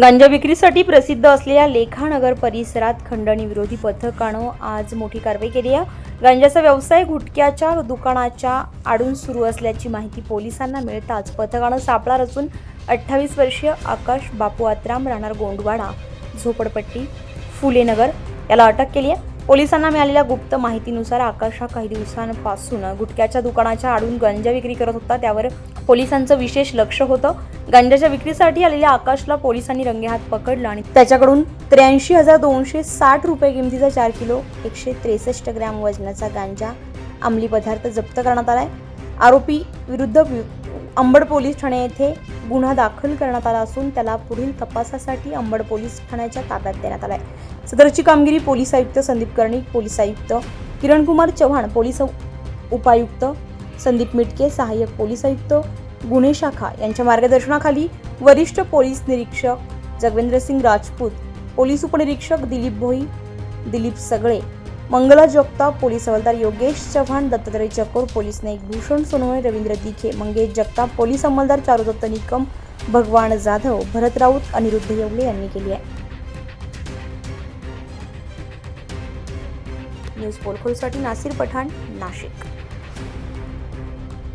गांजा विक्रीसाठी प्रसिद्ध असलेल्या लेखानगर परिसरात खंडणी विरोधी पथकानं आज मोठी कारवाई केली आहे. गांजाचा व्यवसाय गुटख्याच्या दुकानाच्या आडून सुरू असल्याची माहिती पोलिसांना मिळताच पथकानं सापळा रचून अठ्ठावीस वर्षीय आकाश बापू आत्राम राहणार गोंडवाडा झोपडपट्टी फुलेनगर याला अटक केली आहे. पोलिसांना मिळालेल्या गुप्त माहितीनुसार आकाश हा काही दिवसांपासून गुटख्याच्या दुकानाच्या आडून गांजा विक्री करत होता. त्यावर पोलिसांचं विशेष लक्ष होतं. गांजाच्या विक्रीसाठी आलेल्या आकाशला पोलिसांनी रंगेहात पकडलं आणि त्याच्याकडून त्र्याऐंशी हजार दोनशे साठ रुपये किमतीचा चार किलो एकशे त्रेसष्ट ग्रॅम वजनाचा गांजा अंमली पदार्थ जप्त करण्यात आलाय. आरोपी विरुद्ध वि- अंबड पोलीस ठाणे येथे गुन्हा दाखल करण्यात आला असून त्याला पुढील तपासासाठी अंबड पोलीस ठाण्याच्या ताब्यात देण्यात आला आहे सदरची कामगिरी पोलीस आयुक्त संदीप कर्णिक पोलीस आयुक्त किरणकुमार चव्हाण पोलीस उपायुक्त संदीप मिटके सहाय्यक पोलीस आयुक्त गुन्हे शाखा यांच्या मार्गदर्शनाखाली वरिष्ठ पोलीस निरीक्षक जगवेंद्रसिंग राजपूत पोलीस उपनिरीक्षक दिलीप भोई दिलीप सगळे मंगला जगताप पोलीस हवालदार योगेश चव्हाण दत्तात्रय चकोर पोलीस नाईक भूषण सोनवणे रवींद्र दिखे मंगेश जगताप पोलीस अंमलदार चारुदत्त निकम भगवान जाधव भरत राऊत अनिरुद्ध येवले यांनी केली आहे. न्यूज पोलखोलसाठी नासिर पठाण नाशिक.